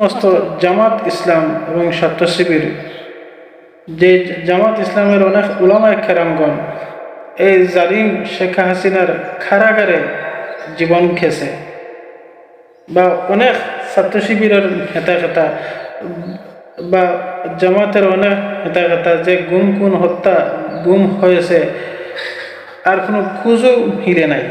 সমস্ত জামাত ইসলাম এবং শিবির, যে জামাত ইসলামের অনেক উলামায় খেরামগণ এই জালিম শেখ হাসিনার কারাগারে জীবন খেছে বা অনেক ছাত্র শিবিরের হেতা বা জামাতের অনেক হেতা খেতা যে গুম খুন, হত্যা, গুম হয়েছে, আর কোনো খুঁজও হিলে নাই।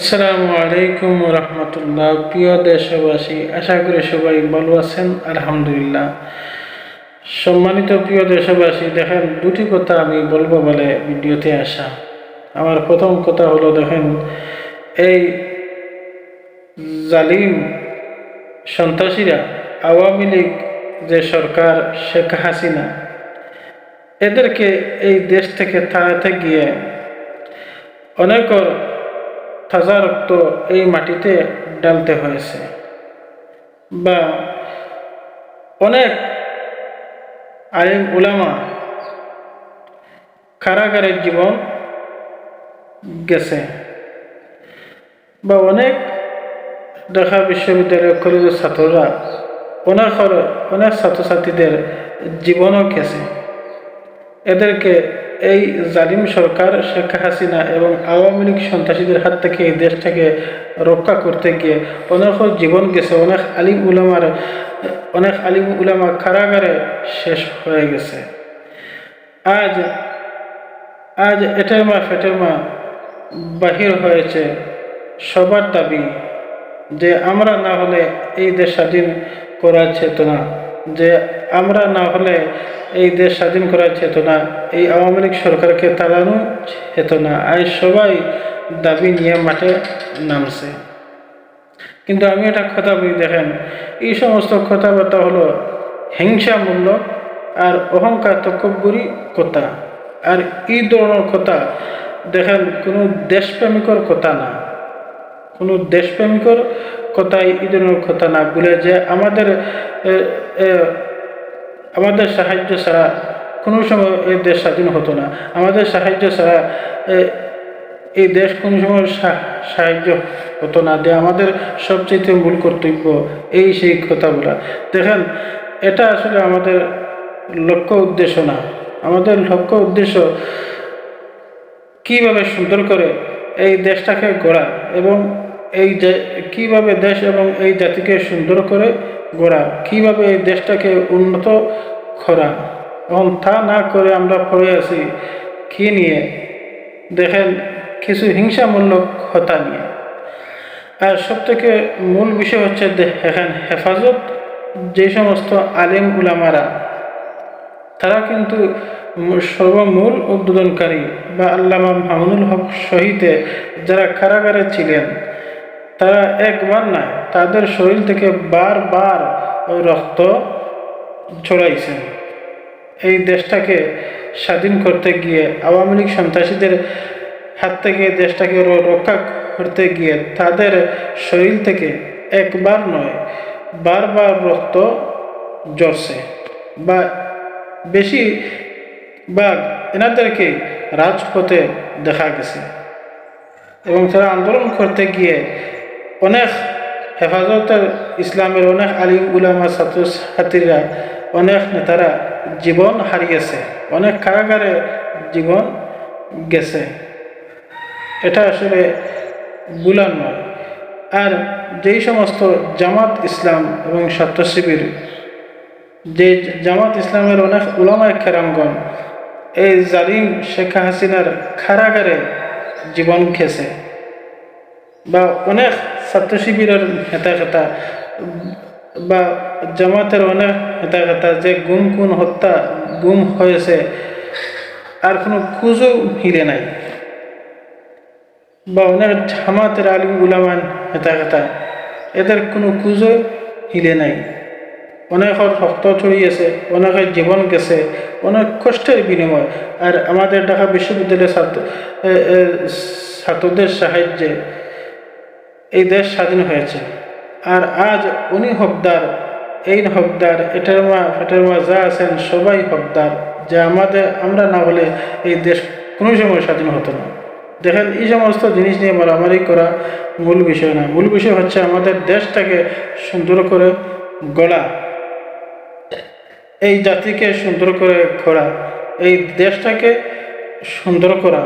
আসসালামু আলাইকুম রহমতুল্লাহ। প্রিয় দেশবাসী, আশা করি সবাই ভালো আছেন, আলহামদুলিল্লাহ। সম্মানিত প্রিয় দেশবাসী, দেখেন, দুটি কথা আমি বলব বলে ভিডিওতে আসা। আমার প্রথম কথা হলো, দেখেন, এই জালিম সন্ত্রাসীরা আওয়ামী লীগ, যে সরকার, শেখ হাসিনা, এদেরকে এই দেশ থেকে তাড়াতে গিয়ে অনেকর তাজা রক্ত এই মাটিতে ডালতে হয়েছে। বা অনেক আলিম উলামা কারাগারের জীবন গেছে বা অনেক ঢাকা বিশ্ববিদ্যালয়ের কলেজের ছাত্ররা অনেক অনেক ছাত্রছাত্রীদের জীবনও গেছে। এদেরকে এই জালিম সরকার শেখ হাসিনা এবং আওয়ামী লীগ সন্ত্রাসীদের হাত থেকে এই দেশটাকে রক্ষা করতে গিয়ে অনেক জীবন গেছে। অনেক আলিম উলামার, অনেক আলিম উলামা কারাগারে শেষ হয়ে গেছে। আজ আজ এটের মা ফেটের মা বাহির হয়েছে। সবার দাবি যে আমরা না হলে এই দেশ স্বাধীন করার চেতনা যে আমরা না হলে এই দেশ স্বাধীন করার চেতনা, এই আওয়ামী লীগ সরকারকে তাড়ানো চেতনা, আজ সবাই দাবি নিয়ে মাঠে নামছে। কিন্তু আমি একটা কথা বলি, দেখেন, এই সমস্ত কথাবার্তা হলো হিংসামূলক আর অহংকার তকব্বরি কথা। আর এই ধরনের কথা, দেখেন, কোনো দেশপ্রেমিকর কথা না। কোনো দেশপ্রেমিকর কথাই এই ধরনের কথা না বলে যে আমাদের আমাদের সাহায্য ছাড়া কোনো সময় এই দেশ স্বাধীন হতো না। আমাদের সাহায্য ছাড়া এই দেশ কোনো সময় সাহায্য হতো না যে আমাদের সবচেয়ে মূল কর্তব্য এই সেই কথাগুলা। দেখেন, এটা আসলে আমাদের লক্ষ্য উদ্দেশ্য না। আমাদের লক্ষ্য উদ্দেশ্য কীভাবে সুন্দর করে এই দেশটাকে গড়া এবং এই কীভাবে দেশ এবং এই জাতিকে সুন্দর করে গড়া, কীভাবে এই দেশটাকে উন্নত করা এবং তা না করে আমরা পড়ে আছি কী নিয়ে? দেখেন, কিছু হিংসামূলক হতা নিয়ে। আর সবথেকে মূল বিষয় হচ্ছে দেখেন, হেফাজত যে সমস্ত আলিম উলামারা, তারা কিন্তু সর্বমূল উদ্বোধনকারী বা আল্লামা মামুনুল হক শহীদে যারা কারাগারে ছিলেন তারা একবার না তাদের শরীর থেকে বারবার রক্ত ছড়াইছেন এই দেশটাকে স্বাধীন করতে গিয়ে, আওয়ামী লীগ সন্ত্রাসীদের হাত থেকে দেশটাকে রক্ষা করতে গিয়ে তাদের শরীর থেকে একবার নয়, বারবার রক্ত জ্বরছে বা বেশি বা এনাদেরকে রাজপথে দেখা গেছে। এবং তারা আন্দোলন করতে গিয়ে অনেক হেফাজতের ইসলামের অনেক আলিম উলামা ছাত্রছাত্রীরা, অনেক নেতারা জীবন হারিয়েছে, অনেক কারাগারে জীবন গেছে। এটা আসলে বুলান নয়। আর যেই সমস্ত জামাত ইসলাম এবং ছাত্র শিবির যে জামাত ইসলামের অনেক উলামায় খেরাঙ্গন এই জালিম শেখ হাসিনার কারাগারে জীবন খেছে বা অনেক ছাত্র শিবিরের হেতা খেতা, বা জামাতের অনেক হেতা খেতা যে গুম খুন হত্যা গুম হয়েছে, আর কোনো খুঁজও হিলে নাই। বা অনেক জামাতের আলিম উলামান হেতা খেতা, এদের কোনো খুঁজও হিলে নাই। অনেকের রক্ত ছড়িয়েছে অনেকের জীবন গেছে, অনেক কষ্টের বিনিময়। আর আমাদের ঢাকা বিশ্ববিদ্যালয়ের ছাত্র ছাত্রদের সাহায্যে এই দেশ স্বাধীন হয়েছে। আর আজ উনি হকদার, এই হকদার এটার মা ফেটার মা যা আছেন সবাই হকদার, যে আমাদের, আমরা না হলে এই দেশ কোনো সময় স্বাধীন হতো না। দেখেন, এই সমস্ত জিনিস নিয়ে মারামারি করা মূল বিষয় না। মূল বিষয় হচ্ছে আমাদের দেশটাকে সুন্দর করে গড়া। এই জাতিকে সুন্দর করে গড়া এই দেশটাকে সুন্দর করা।